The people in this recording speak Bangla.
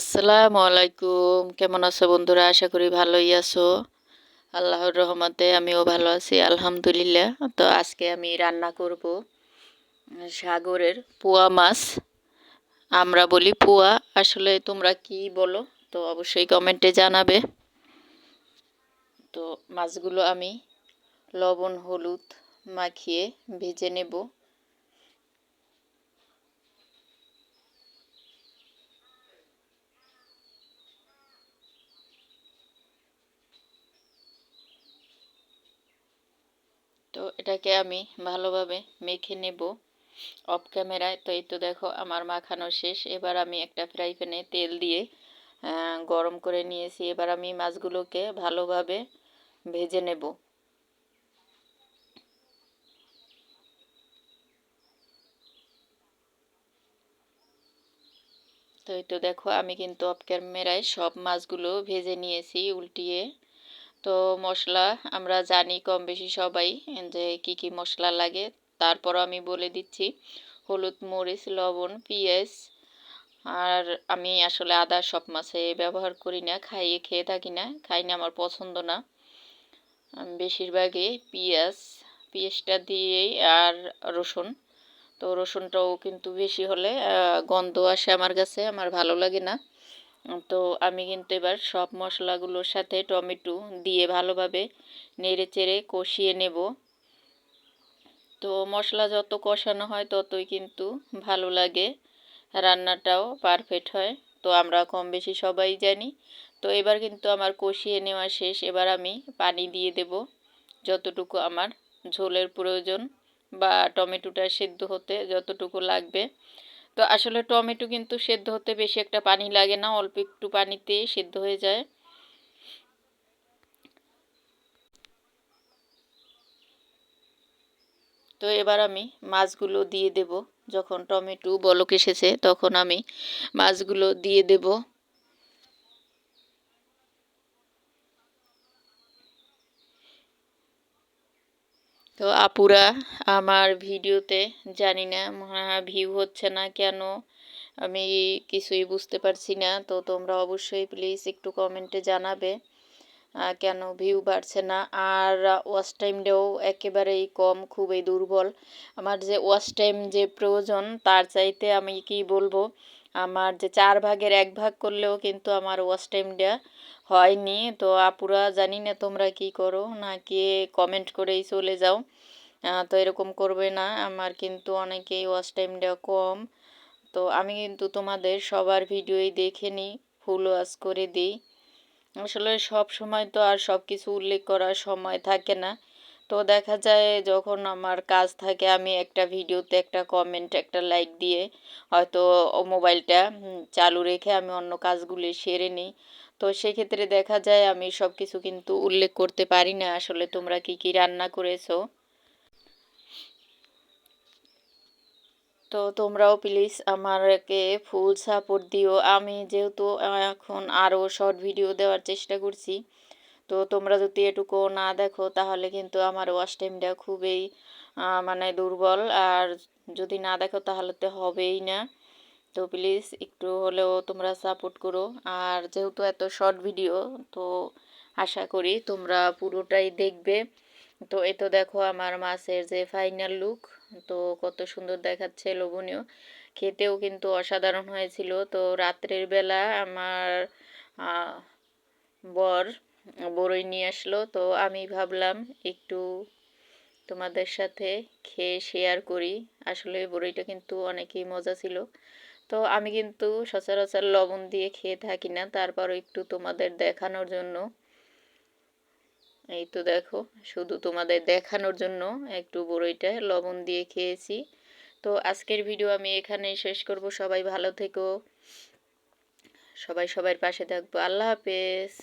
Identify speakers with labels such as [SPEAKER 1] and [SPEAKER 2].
[SPEAKER 1] আসসালামু আলাইকুম। কেমন আছো বন্ধুরা? আশা করি ভালোই আছো। আল্লাহর রহমতে আমিও ভালো আছি, আলহামদুলিল্লাহ। তো আজকে আমি রান্না করব সাগরের পোয়া মাছ। আমরা বলি পোয়া। আসলে তোমরা কি বলো, তো অবশ্যই কমেন্টে জানাবে। তো মাছগুলো আমি লবণ, হলুদ মাখিয়ে ভেজে নেব। তো এটাকে আমি ভালোভাবে মেখে নেব অফ ক্যামেরায় তো এই তো দেখো, আমার মাখানো শেষ। এবার আমি একটা ফ্রাই প্যানে তেল দিয়ে গরম করে নিয়েছি। এবার আমি মাছগুলোকে ভালোভাবে ভেজে নেব। তো এই তো দেখো, আমি কিন্তু অফ ক্যামেরায় সব মাছগুলো ভেজে নিয়েছি উল্টিয়ে। তো মশলা আমরা জানি কম বেশি সবাই যে কি কি মশলা লাগে। তারপর আমি বলে দিচ্ছি, হলুদ, মরিচ, লবণ, পেঁয়াজ। আর আমি আসলে আদা সব মাছে ব্যবহার করি না, খাইয়ে খেয়ে থাকি না, খাই না, আমার পছন্দ না। বেশিরভাগই পেঁয়াজ, পেঁয়াজটা দিয়েই আর রসুন। তো রসুনটাও কিন্তু বেশি হলে গন্ধ আসে আমার কাছে, আমার ভালো লাগে না। তো আমি কিন্তু এবার সব মশলাগুলোর সাথে টমেটো দিয়ে ভালোভাবে নেড়ে চেড়ে কষিয়ে নেব। তো মশলা যত কষানো হয় ততই কিন্তু ভালো লাগে, রান্নাটাও পারফেক্ট হয়। তো আমরা কম বেশি সবাই জানি। তো এবার কিন্তু আমার কষিয়ে নেওয়া শেষ, এবার আমি পানি দিয়ে দেব। যতটুকু আমার ঝোলের প্রয়োজন বা টমেটোটা সেদ্ধ হতে যতটুকু লাগবে। তো আসলে টমেটো কিন্তু সেদ্ধ হতে বেশি একটা পানি লাগে না, অল্প একটু পানিতে সেদ্ধ হয়ে যায়। তো এবার আমি মাছগুলো দিয়ে দেব। যখন টমেটো বলক এসেছে, তখন আমি মাছগুলো দিয়ে দেব। তো আপুরা, আমার ভিডিওতে জানি না ভিউ হচ্ছে না কেন? আমি কিছুই বুঝতে পারছি না, তো তোমরা অবশ্যই প্লিজ একটু কমেন্টে জানাবে কেন ভিউ বাড়ছে না? আর ওয়াচ টাইমটাও একেবারেই কম, খুবই দুর্বল। আমার যে ওয়াচ টাইম যে প্রয়োজন, তার চাইতে আমি কি বলব? আমার যে চার ভাগের এক ভাগ করলেও কিন্তু আমার ওয়াচ টাইমটা হয়নি। তো আপুরা জানি না তোমরা কি করো, নাকি কমেন্ট করেই চলে যাও। তো এরকম করবে না, আমার কিন্তু অনেকেই ওয়াচ টাইমটা কম। তো আমি কিন্তু তোমাদের সবার ভিডিওই দেখে নিই ফুল ওয়াশ করে দিই। আসলে সব সময় তো আর সব কিছু উল্লেখ করার সময় থাকে না। তো দেখা যায় যখন আমার কাজ থাকে, আমি একটা ভিডিওতে একটা কমেন্ট একটা লাইক দিয়ে হয়তো মোবাইলটা চালু রেখে আমি অন্য কাজগুলি সেরে নিই। তো সেক্ষেত্রে দেখা যায় আমি সব কিছু কিন্তু উল্লেখ করতে পারি না। আসলে তোমরা কি কি রান্না করেছ? তো তোমরাও প্লিজ আমারকে ফুল সাপোর্ট দিও। আমি যেহেতু এখন আরও শর্ট ভিডিও দেওয়ার চেষ্টা করছি। তো তোমরা যদি এটুকু না দেখো, তাহলে কিন্তু আমার ওয়াশ টাইমটা খুবই মানে দুর্বল। আর যদি না দেখো, তাহলে তো হবেই না। তো প্লিজ একটু হলেও তোমরা সাপোর্ট করো। আর যেহেতু এত শর্ট ভিডিও তো আশা করি তোমরা পুরোটাই দেখবে। তো এই তো দেখো আমার মাছের যে ফাইনাল লুক তো কত সুন্দর দেখাচ্ছে লোভনীয়। খেতেও কিন্তু অসাধারণ হয়েছিল। তো রাত্রের বেলা আমার বর বড়ই নিয়ে আসলো। তো আমি ভাবলাম একটু তোমাদের সাথে খেয়ে শেয়ার করি। আসলে বড়ইটা কিন্তু অনেকই মজা ছিল। তো আমি কিন্তু সচরাচর লবণ দিয়ে খেয়ে থাকি না। তারপরও একটু তোমাদের দেখানোর জন্য। এই তো দেখো, শুধু তোমাদের দেখানোর জন্য একটু বড়ইটা লবণ দিয়ে খেয়েছি। তো আজকের ভিডিও আমি এখানেই শেষ করব। সবাই ভালো থেকো। সবাই সবার পাশে থাকব। আল্লাহ হাফেজ।